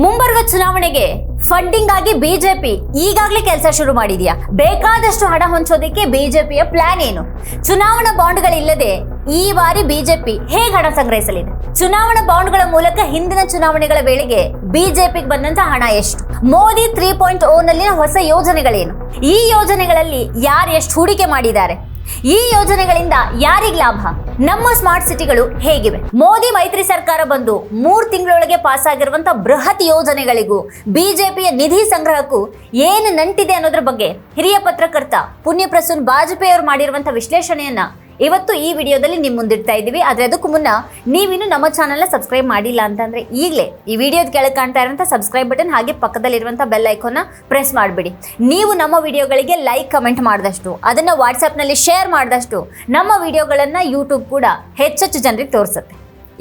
ಮುಂಬರುವ ಚುನಾವಣೆಗೆ ಫಂಡಿಂಗ್ ಆಗಿ ಬಿಜೆಪಿ ಈಗಾಗಲೇ ಕೆಲಸ ಶುರು ಮಾಡಿದೆಯಾ? ಬೇಕಾದಷ್ಟು ಹಣ ಹೊಂಚೋದಕ್ಕೆ ಬಿಜೆಪಿಯ ಪ್ಲಾನ್ ಏನು? ಚುನಾವಣಾ ಬಾಂಡ್ಗಳಿಲ್ಲದೆ ಈ ಬಾರಿ ಬಿಜೆಪಿ ಹೇಗೆ ಹಣ ಸಂಗ್ರಹಿಸಲಿದೆ? ಚುನಾವಣಾ ಬಾಂಡ್ಗಳ ಮೂಲಕ ಹಿಂದಿನ ಚುನಾವಣೆಗಳ ವೇಳೆಗೆ ಬಿಜೆಪಿಗೆ ಬಂದಂತ ಹಣ ಎಷ್ಟು? ಮೋದಿ ತ್ರೀ ಪಾಯಿಂಟ್ ಓ ನಲ್ಲಿನ ಹೊಸ ಯೋಜನೆಗಳೇನು? ಈ ಯೋಜನೆಗಳಲ್ಲಿ ಯಾರು ಎಷ್ಟು ಹೂಡಿಕೆ ಮಾಡಿದ್ದಾರೆ? ಈ ಯೋಜನೆಗಳಿಂದ ಯಾರಿಗ್ ಲಾಭ? ನಮ್ಮ ಸ್ಮಾರ್ಟ್ ಸಿಟಿಗಳು ಹೇಗಿವೆ? ಮೋದಿ ಮೈತ್ರಿ ಸರ್ಕಾರ ಬಂದು ಮೂರು ತಿಂಗಳೊಳಗೆ ಪಾಸ್ ಆಗಿರುವಂತ ಬೃಹತ್ ಯೋಜನೆಗಳಿಗೂ ಬಿಜೆಪಿಯ ನಿಧಿ ಸಂಗ್ರಹಕ್ಕೂ ಏನು ನಂಟಿದೆ ಅನ್ನೋದ್ರ ಬಗ್ಗೆ ಹಿರಿಯ ಪತ್ರಕರ್ತ ಪುಣ್ಯ ಪ್ರಸೂನ್ ಬಾಜಪೇಯಿ ಅವರು ಮಾಡಿರುವಂತಹ ವಿಶ್ಲೇಷಣೆಯನ್ನ ಇವತ್ತು ಈ ವಿಡಿಯೋದಲ್ಲಿ ನಿಮ್ಮ ಮುಂದಿಡ್ತಾ ಇದ್ದೀವಿ ಆದರೆ ಅದಕ್ಕೂ ಮುನ್ನ ನೀವಿನ್ನು ನಮ್ಮ ಚಾನಲ್ನ ಸಬ್ಸ್ಕ್ರೈಬ್ ಮಾಡಿಲ್ಲ ಅಂತಂದರೆ ಈಗಲೇ ಈ ವಿಡಿಯೋದ ಕೆಳಗೆ ಕಾಣ್ತಾ ಇರುವಂತ ಸಬ್ಸ್ಕ್ರೈಬ್ ಬಟನ್ ಹಾಗೆ ಪಕ್ಕದಲ್ಲಿರುವಂಥ ಬೆಲ್ ಐಕೋನ ಪ್ರೆಸ್ ಮಾಡಿಬಿಡಿ. ನೀವು ನಮ್ಮ ವಿಡಿಯೋಗಳಿಗೆ ಲೈಕ್, ಕಮೆಂಟ್ ಮಾಡಿದಷ್ಟು, ಅದನ್ನು ವಾಟ್ಸಪ್ನಲ್ಲಿ ಶೇರ್ ಮಾಡಿದಷ್ಟು ನಮ್ಮ ವಿಡಿಯೋಗಳನ್ನು ಯೂಟ್ಯೂಬ್ ಕೂಡ ಹೆಚ್ಚೆಚ್ಚು ಜನರಿಗೆ ತೋರಿಸುತ್ತೆ.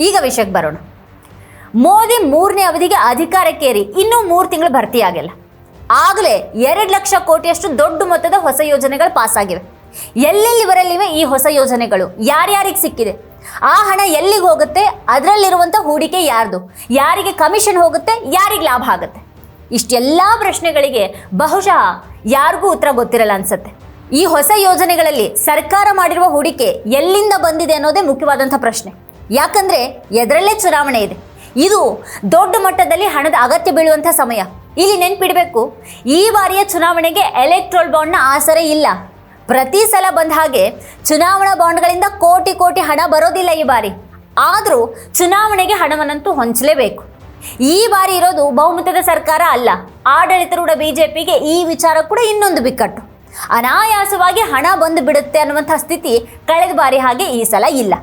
ಈಗ ವಿಷಯಕ್ಕೆ ಬರೋಣ. ಮೋದಿ ಮೂರನೇ ಅವಧಿಗೆ ಅಧಿಕಾರಕ್ಕೇರಿ ಇನ್ನೂ ಮೂರು ತಿಂಗಳು ಭರ್ತಿಯಾಗಿಲ್ಲ. ಆಗಲೇ ಎರಡು ಲಕ್ಷ ಕೋಟಿಯಷ್ಟು ದೊಡ್ಡ ಮೊತ್ತದ ಹೊಸ ಯೋಜನೆಗಳು ಪಾಸ್ ಆಗಿವೆ ಎಲ್ಲೆಲ್ಲಿ ಬರಲಿವೆ ಈ ಹೊಸ ಯೋಜನೆಗಳು? ಯಾರ್ಯಾರಿಗೆ ಸಿಕ್ಕಿದೆ? ಆ ಹಣ ಎಲ್ಲಿಗೆ ಹೋಗುತ್ತೆ? ಅದರಲ್ಲಿರುವಂಥ ಹೂಡಿಕೆ ಯಾರ್ದು? ಯಾರಿಗೆ ಕಮಿಷನ್ ಹೋಗುತ್ತೆ? ಯಾರಿಗೆ ಲಾಭ ಆಗುತ್ತೆ? ಇಷ್ಟೆಲ್ಲ ಪ್ರಶ್ನೆಗಳಿಗೆ ಬಹುಶಃ ಯಾರಿಗೂ ಉತ್ತರ ಗೊತ್ತಿರಲ್ಲ ಅನ್ಸುತ್ತೆ. ಈ ಹೊಸ ಯೋಜನೆಗಳಲ್ಲಿ ಸರ್ಕಾರ ಮಾಡಿರುವ ಹೂಡಿಕೆ ಎಲ್ಲಿಂದ ಬಂದಿದೆ ಅನ್ನೋದೇ ಮುಖ್ಯವಾದಂಥ ಪ್ರಶ್ನೆ. ಯಾಕಂದ್ರೆ ಎದರಲ್ಲೇ ಚುನಾವಣೆ ಇದೆ. ಇದು ದೊಡ್ಡ ಮಟ್ಟದಲ್ಲಿ ಹಣದ ಅಗತ್ಯ ಬೀಳುವಂಥ ಸಮಯ. ಇಲ್ಲಿ ನೆನ್ಪಿಡಬೇಕು, ಈ ಬಾರಿಯ ಚುನಾವಣೆಗೆ ಎಲೆಕ್ಟ್ರೋಲ್ ಬಾಂಡ್ನ ಆಸರೆ ಇಲ್ಲ. ಪ್ರತಿ ಸಲ ಬಂದ ಹಾಗೆ ಚುನಾವಣಾ ಬಾಂಡ್ಗಳಿಂದ ಕೋಟಿ ಕೋಟಿ ಹಣ ಬರೋದಿಲ್ಲ ಈ ಬಾರಿ. ಆದರೂ ಚುನಾವಣೆಗೆ ಹಣವನ್ನಂತೂ ಹೊಂಚಲೇಬೇಕು. ಈ ಬಾರಿ ಇರೋದು ಬಹುಮತದ ಸರ್ಕಾರ ಅಲ್ಲ. ಆಡಳಿತಾರೂಢ ಬಿಜೆಪಿಗೆ ಈ ವಿಚಾರ ಕೂಡ ಇನ್ನೊಂದು ಬಿಕ್ಕಟ್ಟು. ಅನಾಯಾಸವಾಗಿ ಹಣ ಬಂದು ಬಿಡುತ್ತೆ ಅನ್ನುವಂಥ ಸ್ಥಿತಿ ಕಳೆದ ಬಾರಿ ಹಾಗೆ ಈ ಸಲ ಇಲ್ಲ.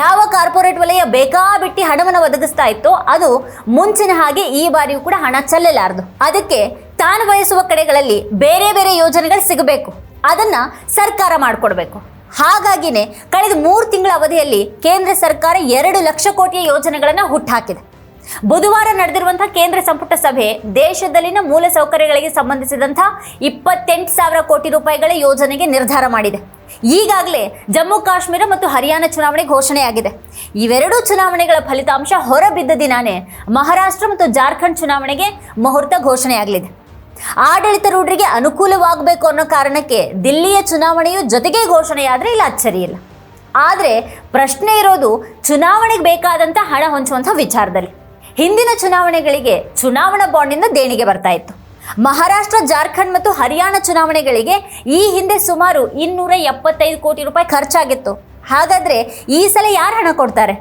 ಯಾವ ಕಾರ್ಪೊರೇಟ್ ವಲಯ ಬೇಕಾಬಿಟ್ಟಿ ಹಣವನ್ನು ಒದಗಿಸ್ತಾ ಇತ್ತೋ ಅದು ಮುಂಚಿನ ಹಾಗೆ ಈ ಬಾರಿಯೂ ಕೂಡ ಹಣ ಚೆಲ್ಲಲಾರದು. ಅದಕ್ಕೆ ತಾನು ಬಯಸುವ ಕಡೆಗಳಲ್ಲಿ ಬೇರೆ ಬೇರೆ ಯೋಜನೆಗಳು ಸಿಗಬೇಕು. ಅದನ್ನ ಸರ್ಕಾರ ಮಾಡಿಕೊಡ್ಬೇಕು. ಹಾಗಾಗಿನೇ ಕಳೆದ ಮೂರು ತಿಂಗಳ ಅವಧಿಯಲ್ಲಿ ಕೇಂದ್ರ ಸರ್ಕಾರ ಎರಡು ಲಕ್ಷ ಕೋಟಿಯ ಯೋಜನೆಗಳನ್ನು ಹುಟ್ಟುಹಾಕಿದೆ ಬುಧವಾರ ನಡೆದಿರುವಂತಹ ಕೇಂದ್ರ ಸಂಪುಟ ಸಭೆ ದೇಶದಲ್ಲಿನ ಮೂಲ ಸೌಕರ್ಯಗಳಿಗೆ ಸಂಬಂಧಿಸಿದಂಥ ಇಪ್ಪತ್ತೆಂಟು ಸಾವಿರ ಕೋಟಿ ರೂಪಾಯಿಗಳ ಯೋಜನೆಗೆ ನಿರ್ಧಾರ ಮಾಡಿದೆ. ಈಗಾಗಲೇ ಜಮ್ಮು ಕಾಶ್ಮೀರ ಮತ್ತು ಹರಿಯಾಣ ಚುನಾವಣೆ ಘೋಷಣೆಯಾಗಿದೆ. ಇವೆರಡೂ ಚುನಾವಣೆಗಳ ಫಲಿತಾಂಶ ಹೊರಬಿದ್ದ ದಿನಾನೇ ಮಹಾರಾಷ್ಟ್ರ ಮತ್ತು ಜಾರ್ಖಂಡ್ ಚುನಾವಣೆಗೆ ಮುಹೂರ್ತ ಘೋಷಣೆಯಾಗಲಿದೆ. ಆಡಳಿತಾರೂಢರಿಗೆ ಅನುಕೂಲವಾಗಬೇಕು ಅನ್ನೋ ಕಾರಣಕ್ಕೆ ದಿಲ್ಲಿಯ ಚುನಾವಣೆಯು ಜೊತೆಗೆ ಘೋಷಣೆಯಾದರೆ ಇಲ್ಲ, ಅಚ್ಚರಿ ಇಲ್ಲ. ಆದರೆ ಪ್ರಶ್ನೆ ಇರೋದು ಚುನಾವಣೆಗೆ ಬೇಕಾದಂಥ ಹಣ ಹೊಂಚುವಂಥ ವಿಚಾರದಲ್ಲಿ. ಹಿಂದಿನ ಚುನಾವಣೆಗಳಿಗೆ ಚುನಾವಣಾ ಬಾಂಡಿಂದ ದೇಣಿಗೆ ಬರ್ತಾ ಇತ್ತು. ಮಹಾರಾಷ್ಟ್ರ, ಜಾರ್ಖಂಡ್ ಮತ್ತು ಹರಿಯಾಣ ಚುನಾವಣೆಗಳಿಗೆ ಈ ಹಿಂದೆ ಸುಮಾರು ಇನ್ನೂರ ಎಪ್ಪತ್ತೈದು ಕೋಟಿ ರೂಪಾಯಿ ಖರ್ಚಾಗಿತ್ತು. ಹಾಗಾದರೆ ಈ ಸಲ ಯಾರು ಹಣ ಕೊಡ್ತಾರೆ?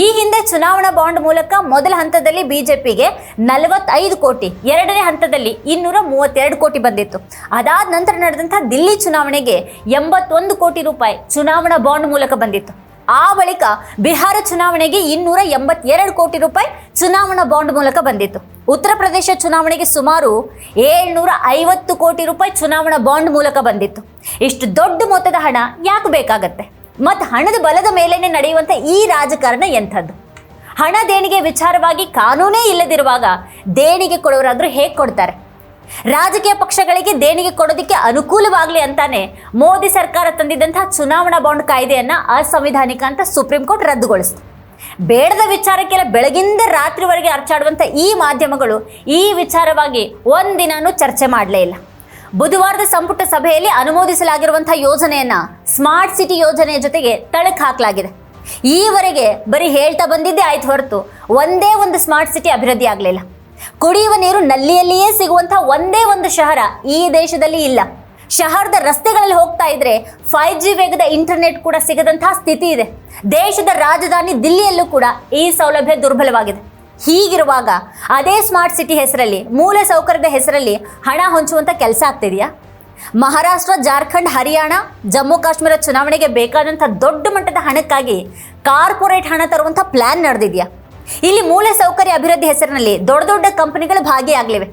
ಈ ಹಿಂದೆ ಚುನಾವಣಾ ಬಾಂಡ್ ಮೂಲಕ ಮೊದಲ ಹಂತದಲ್ಲಿ ಬಿಜೆಪಿಗೆ ನಲವತ್ತೈದು ಕೋಟಿ, ಎರಡನೇ ಹಂತದಲ್ಲಿ ಇನ್ನೂರ ಮೂವತ್ತೆರಡು ಕೋಟಿ ಬಂದಿತ್ತು. ಅದಾದ ನಂತರ ನಡೆದಂಥ ದಿಲ್ಲಿ ಚುನಾವಣೆಗೆ ಎಂಬತ್ತೊಂದು ಕೋಟಿ ರೂಪಾಯಿ ಚುನಾವಣಾ ಬಾಂಡ್ ಮೂಲಕ ಬಂದಿತ್ತು. ಆ ಬಳಿಕ ಬಿಹಾರ ಚುನಾವಣೆಗೆ ಇನ್ನೂರ ಎಂಬತ್ತೆರಡು ಕೋಟಿ ರೂಪಾಯಿ ಚುನಾವಣಾ ಬಾಂಡ್ ಮೂಲಕ ಬಂದಿತ್ತು. ಉತ್ತರ ಪ್ರದೇಶ ಚುನಾವಣೆಗೆ ಸುಮಾರು ಏಳ್ನೂರ ಐವತ್ತು ಕೋಟಿ ರೂಪಾಯಿ ಚುನಾವಣಾ ಬಾಂಡ್ ಮೂಲಕ ಬಂದಿತ್ತು. ಇಷ್ಟು ದೊಡ್ಡ ಮೊತ್ತದ ಹಣ ಯಾಕೆ ಬೇಕಾಗತ್ತೆ? ಮತ್ತು ಹಣದ ಬಲದ ಮೇಲೇನೆ ನಡೆಯುವಂಥ ಈ ರಾಜಕಾರಣ ಎಂಥದ್ದು? ಹಣ ದೇಣಿಗೆ ವಿಚಾರವಾಗಿ ಕಾನೂನೇ ಇಲ್ಲದಿರುವಾಗ ದೇಣಿಗೆ ಕೊಡೋರಾದರೂ ಹೇಗೆ ಕೊಡ್ತಾರೆ? ರಾಜಕೀಯ ಪಕ್ಷಗಳಿಗೆ ದೇಣಿಗೆ ಕೊಡೋದಕ್ಕೆ ಅನುಕೂಲವಾಗಲಿ ಅಂತಾನೆ ಮೋದಿ ಸರ್ಕಾರ ತಂದಿದ್ದಂತಹ ಚುನಾವಣಾ ಬಾಂಡ್ ಕಾಯ್ದೆಯನ್ನು ಅಸಂವಿಧಾನಿಕ ಅಂತ ಸುಪ್ರೀಂ ಕೋರ್ಟ್ ರದ್ದುಗೊಳಿಸಿತು. ಬೇಡದ ವಿಚಾರಕ್ಕೆಲ್ಲ ಬೆಳಗಿಂದ ರಾತ್ರಿವರೆಗೆ ಅರ್ಚಾಡುವಂಥ ಈ ಮಾಧ್ಯಮಗಳು ಈ ವಿಚಾರವಾಗಿ ಒಂದಿನೂ ಚರ್ಚೆ ಮಾಡಲೇ ಇಲ್ಲ. ಬುಧವಾರದ ಸಂಪುಟ ಸಭೆಯಲ್ಲಿ ಅನುಮೋದಿಸಲಾಗಿರುವಂತಹ ಯೋಜನೆಯನ್ನ ಸ್ಮಾರ್ಟ್ ಸಿಟಿ ಯೋಜನೆಯ ಜೊತೆಗೆ ತಳಕ್ ಹಾಕಲಾಗಿದೆ. ಈವರೆಗೆ ಬರೀ ಹೇಳ್ತಾ ಬಂದಿದ್ದೇ ಆಯ್ತು ಹೊರತು ಒಂದೇ ಒಂದು ಸ್ಮಾರ್ಟ್ ಸಿಟಿ ಅಭಿವೃದ್ಧಿ ಆಗಲಿಲ್ಲ. ಕುಡಿಯುವ ನೀರು ನಲ್ಲಿಯಲ್ಲಿಯೇ ಸಿಗುವಂತಹ ಒಂದೇ ಒಂದು ಶಹರ ಈ ದೇಶದಲ್ಲಿ ಇಲ್ಲ. ಶಹರದ ರಸ್ತೆಗಳಲ್ಲಿ ಹೋಗ್ತಾ ಇದ್ರೆ ಫೈವ್ ಜಿ ವೇಗದ ಇಂಟರ್ನೆಟ್ ಕೂಡ ಸಿಗದಂತಹ ಸ್ಥಿತಿ ಇದೆ. ದೇಶದ ರಾಜಧಾನಿ ದಿಲ್ಲಿಯಲ್ಲೂ ಕೂಡ ಈ ಸೌಲಭ್ಯ ದುರ್ಬಲವಾಗಿದೆ. ಹೀಗಿರುವಾಗ ಅದೇ ಸ್ಮಾರ್ಟ್ ಸಿಟಿ ಹೆಸರಲ್ಲಿ, ಮೂಲ ಸೌಕರ್ಯದ ಹೆಸರಲ್ಲಿ ಹಣ ಹೊಂಚುವಂತ ಕೆಲಸ ಆಗ್ತಿದೆಯಾ? ಮಹಾರಾಷ್ಟ್ರ, ಜಾರ್ಖಂಡ್, ಹರಿಯಾಣ, ಜಮ್ಮು ಕಾಶ್ಮೀರ ಚುನಾವಣೆಗೆ ಬೇಕಾದಂಥ ದೊಡ್ಡ ಮಟ್ಟದ ಹಣಕ್ಕಾಗಿ ಕಾರ್ಪೊರೇಟ್ ಹಣ ತರುವಂಥ ಪ್ಲ್ಯಾನ್ ನಡೆದಿದೆಯಾ? ಇಲ್ಲಿ ಮೂಲ ಸೌಕರ್ಯ ಅಭಿವೃದ್ಧಿ ಹೆಸರಿನಲ್ಲಿ ದೊಡ್ಡ ದೊಡ್ಡ ಕಂಪನಿಗಳು ಭಾಗಿಯಾಗಲಿವೆ.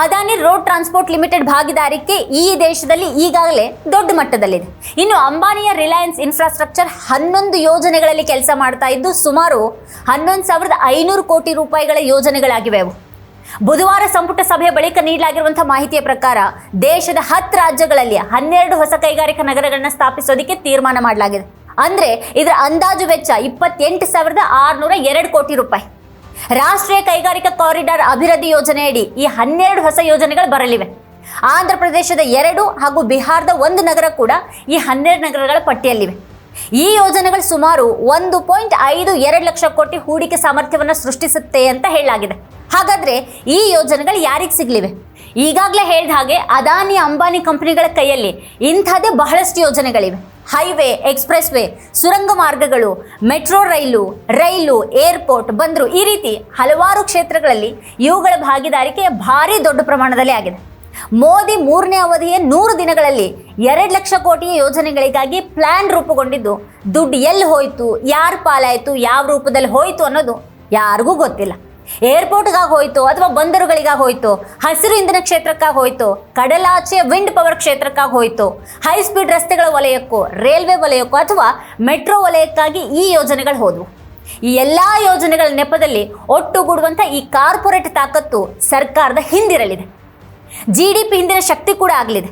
ಅದಾನಿ ರೋಡ್ ಟ್ರಾನ್ಸ್ಪೋರ್ಟ್ ಲಿಮಿಟೆಡ್ ಭಾಗಿದಾರಿಕೆ ಈ ದೇಶದಲ್ಲಿ ಈಗಾಗಲೇ ದೊಡ್ಡ ಮಟ್ಟದಲ್ಲಿದೆ. ಇನ್ನು ಅಂಬಾನಿಯ ರಿಲಯನ್ಸ್ ಇನ್ಫ್ರಾಸ್ಟ್ರಕ್ಚರ್ ಹನ್ನೊಂದು ಯೋಜನೆಗಳಲ್ಲಿ ಕೆಲಸ ಮಾಡ್ತಾ ಇದ್ದು ಸುಮಾರು ಹನ್ನೊಂದು ಸಾವಿರದ ಐನೂರು ಕೋಟಿ ರೂಪಾಯಿಗಳ ಯೋಜನೆಗಳಾಗಿವೆ ಅವು. ಬುಧವಾರ ಸಂಪುಟ ಸಭೆಯ ಬಳಿಕ ನೀಡಲಾಗಿರುವಂತಹ ಮಾಹಿತಿಯ ಪ್ರಕಾರ ದೇಶದ ಹತ್ತು ರಾಜ್ಯಗಳಲ್ಲಿ ಹನ್ನೆರಡು ಹೊಸ ಕೈಗಾರಿಕಾ ನಗರಗಳನ್ನ ಸ್ಥಾಪಿಸೋದಕ್ಕೆ ತೀರ್ಮಾನ ಮಾಡಲಾಗಿದೆ. ಅಂದ್ರೆ ಇದರ ಅಂದಾಜು ವೆಚ್ಚ ಇಪ್ಪತ್ತೆಂಟು ಸಾವಿರದ ಆರುನೂರ ಎರಡು ಕೋಟಿ ರೂಪಾಯಿ. ರಾಷ್ಟ್ರೀಯ ಕೈಗಾರಿಕಾ ಕಾರಿಡಾರ್ ಅಭಿವೃದ್ಧಿ ಯೋಜನೆಯಡಿ ಈ ಹನ್ನೆರಡು ಹೊಸ ಯೋಜನೆಗಳು ಬರಲಿವೆ. ಆಂಧ್ರ ಪ್ರದೇಶದ ಎರಡು ಹಾಗೂ ಬಿಹಾರದ ಒಂದು ನಗರ ಕೂಡ ಈ ಹನ್ನೆರಡು ನಗರಗಳ ಪಟ್ಟಿಯಲ್ಲಿವೆ. ಈ ಯೋಜನೆಗಳು ಸುಮಾರು ಒಂದು ಪಾಯಿಂಟ್ ಐದು ಎರಡು ಲಕ್ಷ ಕೋಟಿ ಹೂಡಿಕೆ ಸಾಮರ್ಥ್ಯವನ್ನು ಸೃಷ್ಟಿಸುತ್ತೆ ಅಂತ ಹೇಳಲಾಗಿದೆ. ಹಾಗಾದರೆ ಈ ಯೋಜನೆಗಳು ಯಾರಿಗೆ ಸಿಗಲಿವೆ? ಈಗಾಗಲೇ ಹೇಳಿದ ಹಾಗೆ ಅದಾನಿ ಅಂಬಾನಿ ಕಂಪನಿಗಳ ಕೈಯಲ್ಲಿ ಇಂಥದ್ದೇ ಬಹಳಷ್ಟು ಯೋಜನೆಗಳಿವೆ. ಹೈವೇ ಎಕ್ಸ್ಪ್ರೆಸ್ ವೇ ಸುರಂಗ ಮಾರ್ಗಗಳು, ಮೆಟ್ರೋ ರೈಲು ರೈಲು, ಏರ್ಪೋರ್ಟ್ ಬಂದರು ಈ ರೀತಿ ಹಲವಾರು ಕ್ಷೇತ್ರಗಳಲ್ಲಿ ಇವುಗಳ ಭಾಗಿದಾರಿಕೆ ಭಾರಿ ದೊಡ್ಡ ಪ್ರಮಾಣದಲ್ಲಿ ಆಗಿದೆ. ಮೋದಿ ಮೂರನೇ ಅವಧಿಯ ನೂರು ದಿನಗಳಲ್ಲಿ ಎರಡು ಲಕ್ಷ ಕೋಟಿಯ ಯೋಜನೆಗಳಿಗಾಗಿ ಪ್ಲಾನ್ ರೂಪುಗೊಂಡಿದ್ದು, ದುಡ್ಡು ಎಲ್ಲಿ ಹೋಯಿತು, ಯಾರು ಪಾಲಾಯಿತು, ಯಾವ ರೂಪದಲ್ಲಿ ಹೋಯಿತು ಅನ್ನೋದು ಯಾರಿಗೂ ಗೊತ್ತಿಲ್ಲ. ಏರ್ಪೋರ್ಟ್ಗಾಗಿ ಹೋಯ್ತು ಅಥವಾ ಬಂದರುಗಳಿಗಾಗಿ ಹೋಯ್ತು, ಹಸಿರು ಇಂಧನ ಕ್ಷೇತ್ರಕ್ಕಾಗಿ ಹೋಯ್ತು, ಕಡಲಾಚೆ ವಿಂಡ್ ಪವರ್ ಕ್ಷೇತ್ರಕ್ಕಾಗಿ ಹೋಯ್ತು ಹೈ ಸ್ಪೀಡ್ ರಸ್ತೆಗಳ ವಲಯಕ್ಕೂ ರೈಲ್ವೆ ವಲಯಕ್ಕೂ ಅಥವಾ ಮೆಟ್ರೋ ವಲಯಕ್ಕಾಗಿ ಈ ಯೋಜನೆಗಳು ಹೋದವು. ಈ ಎಲ್ಲ ಯೋಜನೆಗಳ ನೆಪದಲ್ಲಿ ಒಟ್ಟುಗೂಡುವಂಥ ಈ ಕಾರ್ಪೊರೇಟ್ ತಾಕತ್ತು ಸರ್ಕಾರದ ಹಿಂದಿರಲಿದೆ. ಜಿ ಡಿ ಪಿ ಹಿಂದಿನ ಶಕ್ತಿ ಕೂಡ ಆಗಲಿದೆ.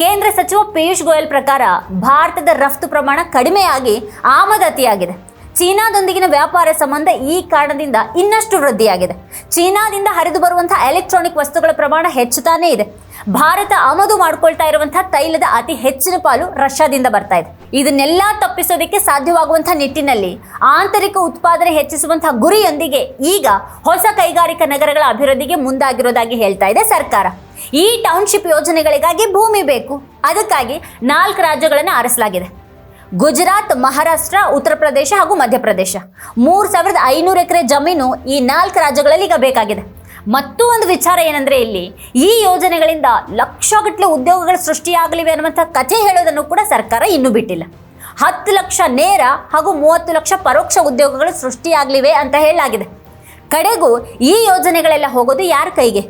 ಕೇಂದ್ರ ಸಚಿವ ಪಿಯೂಷ್ ಗೋಯಲ್ ಪ್ರಕಾರ ಭಾರತದ ರಫ್ತು ಪ್ರಮಾಣ ಕಡಿಮೆಯಾಗಿ ಆಮದು ಅತಿಯಾಗಿದೆ ಚೀನಾದೊಂದಿಗಿನ ವ್ಯಾಪಾರ ಸಂಬಂಧ ಈ ಕಾರಣದಿಂದ ಇನ್ನಷ್ಟು ವೃದ್ಧಿಯಾಗಿದೆ. ಚೀನಾದಿಂದ ಹರಿದು ಬರುವಂತಹ ಎಲೆಕ್ಟ್ರಾನಿಕ್ ವಸ್ತುಗಳ ಪ್ರಮಾಣ ಹೆಚ್ಚುತ್ತಾನೇ ಇದೆ. ಭಾರತ ಆಮದು ಮಾಡಿಕೊಳ್ತಾ ಇರುವಂತಹ ತೈಲದ ಅತಿ ಹೆಚ್ಚಿನ ಪಾಲು ರಷ್ಯಾದಿಂದ ಬರ್ತಾ ಇದೆ. ಇದನ್ನೆಲ್ಲ ತಪ್ಪಿಸೋದಕ್ಕೆ ಸಾಧ್ಯವಾಗುವಂತಹ ನಿಟ್ಟಿನಲ್ಲಿ ಆಂತರಿಕ ಉತ್ಪಾದನೆ ಹೆಚ್ಚಿಸುವಂತಹ ಗುರಿಯೊಂದಿಗೆ ಈಗ ಹೊಸ ಕೈಗಾರಿಕಾ ನಗರಗಳ ಅಭಿವೃದ್ಧಿಗೆ ಮುಂದಾಗಿರೋದಾಗಿ ಹೇಳ್ತಾ ಇದೆ ಸರ್ಕಾರ. ಈ ಟೌನ್ಶಿಪ್ ಯೋಜನೆಗಳಿಗಾಗಿ ಭೂಮಿ ಬೇಕು. ಅದಕ್ಕಾಗಿ ನಾಲ್ಕು ರಾಜ್ಯಗಳನ್ನು ಆರಿಸಲಾಗಿದೆ. ಗುಜರಾತ್, ಮಹಾರಾಷ್ಟ್ರ, ಉತ್ತರ ಪ್ರದೇಶ ಹಾಗೂ ಮಧ್ಯಪ್ರದೇಶ ಮೂರು ಸಾವಿರದ ಐನೂರು ಎಕರೆ ಜಮೀನು ಈ ನಾಲ್ಕು ರಾಜ್ಯಗಳಲ್ಲಿ ಈಗ ಬೇಕಾಗಿದೆ. ಮತ್ತು ಒಂದು ವಿಚಾರ ಏನಂದ್ರೆ ಇಲ್ಲಿ, ಈ ಯೋಜನೆಗಳಿಂದ ಲಕ್ಷಗಟ್ಟಲೆ ಉದ್ಯೋಗಗಳು ಸೃಷ್ಟಿಯಾಗಲಿವೆ ಅನ್ನುವಂಥ ಕಥೆ ಹೇಳೋದನ್ನು ಕೂಡ ಸರ್ಕಾರ ಇನ್ನೂ ಬಿಟ್ಟಿಲ್ಲ. ಹತ್ತು ಲಕ್ಷ ನೇರ ಹಾಗೂ ಮೂವತ್ತು ಲಕ್ಷ ಪರೋಕ್ಷ ಉದ್ಯೋಗಗಳು ಸೃಷ್ಟಿಯಾಗಲಿವೆ ಅಂತ ಹೇಳಲಾಗಿದೆ. ಕಡೆಗೂ ಈ ಯೋಜನೆಗಳೆಲ್ಲ ಹೋಗೋದು ಯಾರ ಕೈಗೆ?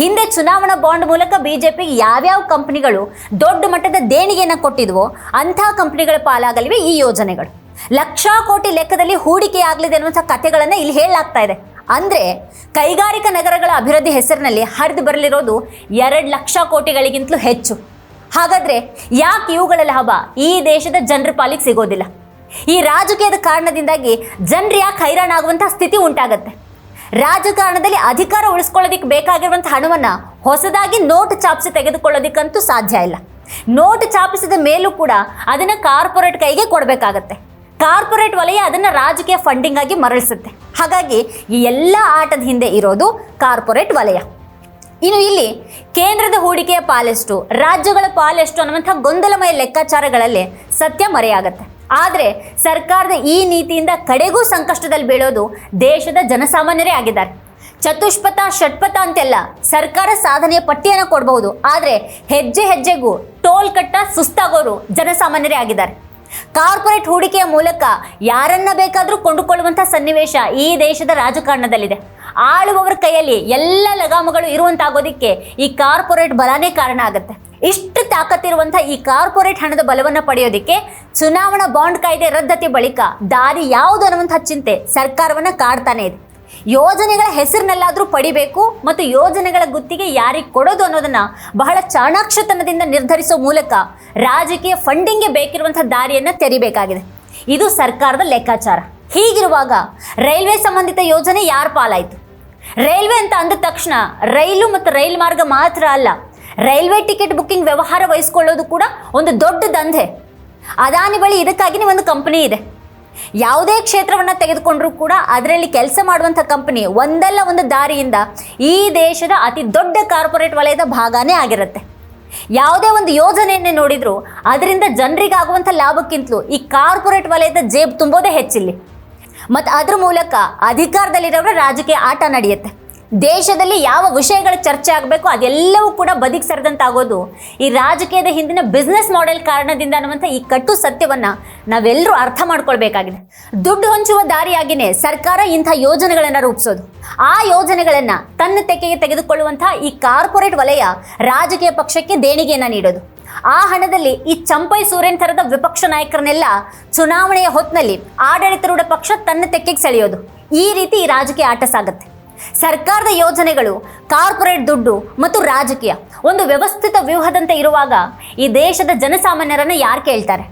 ಹಿಂದೆ ಚುನಾವಣಾ ಬಾಂಡ್ ಮೂಲಕ ಬಿಜೆಪಿಗೆ ಯಾವ್ಯಾವ ಕಂಪನಿಗಳು ದೊಡ್ಡ ಮಟ್ಟದ ದೇಣಿಗೆಯನ್ನು ಕೊಟ್ಟಿದ್ವೋ ಅಂಥ ಕಂಪನಿಗಳ ಪಾಲಾಗಲಿವೆ ಈ ಯೋಜನೆಗಳು. ಲಕ್ಷ ಕೋಟಿ ಲೆಕ್ಕದಲ್ಲಿ ಹೂಡಿಕೆ ಆಗಲಿದೆ ಅನ್ನುವಂಥ ಕಥೆಗಳನ್ನು ಇಲ್ಲಿ ಹೇಳಲಾಗ್ತಾ ಇದೆ. ಅಂದರೆ ಕೈಗಾರಿಕಾ ನಗರಗಳ ಅಭಿವೃದ್ಧಿ ಹೆಸರಿನಲ್ಲಿ ಹರಿದು ಬರಲಿರೋದು ಎರಡು ಲಕ್ಷ ಕೋಟಿಗಳಿಗಿಂತಲೂ ಹೆಚ್ಚು. ಹಾಗಾದರೆ ಯಾಕೆ ಇವುಗಳ ಲಾಭ? ಈ ದೇಶದ ಜನರ ಪಾಲಿಗೆ ಸಿಗೋದಿಲ್ಲ. ಈ ರಾಜಕೀಯದ ಕಾರಣದಿಂದಾಗಿ ಜನರು ಯಾಕೆ ಹೈರಾಣಾಗುವಂಥ ಸ್ಥಿತಿ ಉಂಟಾಗತ್ತೆ. ರಾಜಕಾರಣದಲ್ಲಿ ಅಧಿಕಾರ ಉಳಿಸ್ಕೊಳ್ಳೋದಿಕ್ಕೆ ಬೇಕಾಗಿರುವಂಥ ಹಣವನ್ನು ಹೊಸದಾಗಿ ನೋಟ್ ಚಾಪಿಸಿ ತೆಗೆದುಕೊಳ್ಳೋದಿಕ್ಕಂತೂ ಸಾಧ್ಯ ಇಲ್ಲ. ನೋಟ್ ಚಾಪಿಸಿದ ಮೇಲೂ ಕೂಡ ಅದನ್ನು ಕಾರ್ಪೊರೇಟ್ ಕೈಗೆ ಕೊಡಬೇಕಾಗತ್ತೆ. ಕಾರ್ಪೊರೇಟ್ ವಲಯ ಅದನ್ನು ರಾಜಕೀಯ ಫಂಡಿಂಗ್ ಆಗಿ ಮರಳಿಸುತ್ತೆ. ಹಾಗಾಗಿ ಈ ಎಲ್ಲ ಆಟದ ಹಿಂದೆ ಇರೋದು ಕಾರ್ಪೊರೇಟ್ ವಲಯ. ಇನ್ನು ಇಲ್ಲಿ ಕೇಂದ್ರದ ಹೂಡಿಕೆಯ ಪಾಲೆಷ್ಟು ರಾಜ್ಯಗಳ ಪಾಲೆಷ್ಟು ಅನ್ನುವಂಥ ಗೊಂದಲಮಯ ಲೆಕ್ಕಾಚಾರಗಳಲ್ಲಿ ಸತ್ಯ ಮರೆಯಾಗತ್ತೆ. ಆದರೆ ಸರ್ಕಾರದ ಈ ನೀತಿಯಿಂದ ಕಡೆಗೂ ಸಂಕಷ್ಟದಲ್ಲಿ ಬೀಳೋದು ದೇಶದ ಜನಸಾಮಾನ್ಯರೇ ಆಗಿದ್ದಾರೆ. ಚತುಷ್ಪಥ, ಷಟ್ಪಥ ಅಂತೆಲ್ಲ ಸರ್ಕಾರ ಸಾಧನೆಯ ಪಟ್ಟಿಯನ್ನು ಕೊಡಬಹುದು. ಆದರೆ ಹೆಜ್ಜೆ ಹೆಜ್ಜೆಗೂ ಟೋಲ್ ಕಟ್ಟ ಸುಸ್ತಾಗೋರು ಜನಸಾಮಾನ್ಯರೇ ಆಗಿದ್ದಾರೆ. ಕಾರ್ಪೊರೇಟ್ ಹೂಡಿಕೆಯ ಮೂಲಕ ಯಾರನ್ನ ಬೇಕಾದರೂ ಕೊಂಡುಕೊಳ್ಳುವಂಥ ಸನ್ನಿವೇಶ ಈ ದೇಶದ ರಾಜಕಾರಣದಲ್ಲಿದೆ. ಆಳುವವರ ಕೈಯಲ್ಲಿ ಎಲ್ಲ ಲಗಾಮಗಳು ಇರುವಂತಾಗೋದಿಕ್ಕೆ ಈ ಕಾರ್ಪೊರೇಟ್ ಬಲನೇ ಕಾರಣ ಆಗುತ್ತೆ. ಇಷ್ಟು ತಾಕತ್ತಿರುವಂಥ ಈ ಕಾರ್ಪೊರೇಟ್ ಹಣದ ಬಲವನ್ನು ಪಡೆಯೋದಕ್ಕೆ ಚುನಾವಣಾ ಬಾಂಡ್ ಕಾಯ್ದೆ ರದ್ದತಿ ಬಳಿಕ ದಾರಿ ಯಾವುದು ಅನ್ನುವಂಥ ಚಿಂತೆ ಸರ್ಕಾರವನ್ನು ಕಾಡ್ತಾನೆ ಇದೆ. ಯೋಜನೆಗಳ ಹೆಸರಿನಲ್ಲಾದರೂ ಪಡಿಬೇಕು ಮತ್ತು ಯೋಜನೆಗಳ ಗುತ್ತಿಗೆ ಯಾರಿಗೆ ಕೊಡೋದು ಅನ್ನೋದನ್ನು ಬಹಳ ಚಾಣಾಕ್ಷತನದಿಂದ ನಿರ್ಧರಿಸೋ ಮೂಲಕ ರಾಜಕೀಯ ಫಂಡಿಂಗ್ಗೆ ಬೇಕಿರುವಂಥ ದಾರಿಯನ್ನು ತೆರಿಬೇಕಾಗಿದೆ. ಇದು ಸರ್ಕಾರದ ಲೆಕ್ಕಾಚಾರ. ಹೀಗಿರುವಾಗ ರೈಲ್ವೆ ಸಂಬಂಧಿತ ಯೋಜನೆ ಯಾರ ಪಾಲಾಯಿತು? ರೈಲ್ವೆ ಅಂತ ಅಂದ ತಕ್ಷಣ ರೈಲು ಮತ್ತು ರೈಲ್ ಮಾರ್ಗ ಮಾತ್ರ ಅಲ್ಲ ರೈಲ್ವೆ ಟಿಕೆಟ್ ಬುಕ್ಕಿಂಗ್ ವ್ಯವಹಾರ ವಹಿಸ್ಕೊಳ್ಳೋದು ಕೂಡ ಒಂದು ದೊಡ್ಡ ದಂಧೆ. ಅದಾನಿ ಬಳಿ ಇದಕ್ಕಾಗಿನೇ ಒಂದು ಕಂಪನಿ ಇದೆ. ಯಾವುದೇ ಕ್ಷೇತ್ರವನ್ನು ತೆಗೆದುಕೊಂಡ್ರೂ ಕೂಡ ಅದರಲ್ಲಿ ಕೆಲಸ ಮಾಡುವಂಥ ಕಂಪನಿ ಒಂದಲ್ಲ ಒಂದು ದಾರಿಯಿಂದ ಈ ದೇಶದ ಅತಿ ದೊಡ್ಡ ಕಾರ್ಪೊರೇಟ್ ವಲಯದ ಭಾಗನೇ ಆಗಿರುತ್ತೆ. ಯಾವುದೇ ಒಂದು ಯೋಜನೆಯನ್ನೇ ನೋಡಿದ್ರು ಅದರಿಂದ ಜನರಿಗಾಗುವಂಥ ಲಾಭಕ್ಕಿಂತಲೂ ಈ ಕಾರ್ಪೊರೇಟ್ ವಲಯದ ಜೇಬ್ ತುಂಬೋದೇ ಹೆಚ್ಚಿಲ್ಲಿ. ಮತ್ತು ಅದ್ರ ಮೂಲಕ ಅಧಿಕಾರದಲ್ಲಿರೋರ ರಾಜಕೀಯ ಆಟ ನಡೆಯುತ್ತೆ. ದೇಶದಲ್ಲಿ ಯಾವ ವಿಷಯಗಳ ಚರ್ಚೆ ಆಗಬೇಕು ಅದೆಲ್ಲವೂ ಕೂಡ ಬದಿಗೆ ಸರಿದಂತಾಗೋದು ಈ ರಾಜಕೀಯದ ಹಿಂದಿನ ಬಿಸ್ನೆಸ್ ಮಾಡೆಲ್ ಕಾರಣದಿಂದ ಅನ್ನುವಂಥ ಈ ಕಟ್ಟು ಸತ್ಯವನ್ನು ನಾವೆಲ್ಲರೂ ಅರ್ಥ ಮಾಡ್ಕೊಳ್ಬೇಕಾಗಿದೆ. ದುಡ್ಡು ಹೊಂಚುವ ದಾರಿಯಾಗಿಯೇ ಸರ್ಕಾರ ಇಂಥ ಯೋಜನೆಗಳನ್ನು ರೂಪಿಸೋದು. ಆ ಯೋಜನೆಗಳನ್ನು ತನ್ನ ತೆಕ್ಕೆಗೆ ತೆಗೆದುಕೊಳ್ಳುವಂಥ ಈ ಕಾರ್ಪೊರೇಟ್ ವಲಯ ರಾಜಕೀಯ ಪಕ್ಷಕ್ಕೆ ದೇಣಿಗೆಯನ್ನು ನೀಡೋದು. ಆ ಹಣದಲ್ಲಿ ಈ ಚಂಪೈ ಸೂರ್ಯನ್ ಥರದ ವಿಪಕ್ಷ ನಾಯಕರನ್ನೆಲ್ಲ ಚುನಾವಣೆಯ ಹೊತ್ತಿನಲ್ಲಿ ಆಡಳಿತರೂಢ ಪಕ್ಷ ತನ್ನ ತೆಕ್ಕೆಗೆ ಸೆಳೆಯೋದು. ಈ ರೀತಿ ರಾಜಕೀಯ ಆಟ ಸಾಗುತ್ತೆ. ಸರ್ಕಾರದ ಯೋಜನೆಗಳು, ಕಾರ್ಪೊರೇಟ್ ದುಡ್ಡು ಮತ್ತು ರಾಜಕೀಯ ಒಂದು ವ್ಯವಸ್ಥಿತ ವ್ಯೂಹದಂತೆ ಇರುವಾಗ ಈ ದೇಶದ ಜನಸಾಮಾನ್ಯರನ್ನು ಯಾರು ಕೇಳ್ತಾರೆ?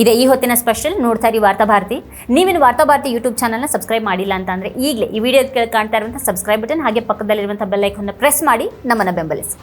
ಇದೇ ಈ ಹೊತ್ತಿನ ಸ್ಪೆಷಲ್ ನೋಡ್ತಾ ಇರಿ ವಾರ್ತಾಭಾರತಿ ನೀವಿನ ವಾರ್ತಾಭಾರತಿ ಯೂಟ್ಯೂಬ್ ಚಾನಲ್ನ ಸಬ್ಸ್ಕ್ರೈಬ್ ಮಾಡಿಲ್ಲ ಅಂತ ಅಂದರೆ ಈಗಲೇ ಈ ವಿಡಿಯೋ ಕೇಳಿ ಕಾಣ್ತಾ ಇರುವಂಥ ಸಬ್ಸ್ಕ್ರೈಬ್ ಬಟನ್ ಹಾಗೆ ಪಕ್ಕದಲ್ಲಿರುವಂಥ ಬೆಲ್ ಐಕನ್ನ ಪ್ರೆಸ್ ಮಾಡಿ ನಮ್ಮನ್ನು ಬೆಂಬಲಿಸಿ.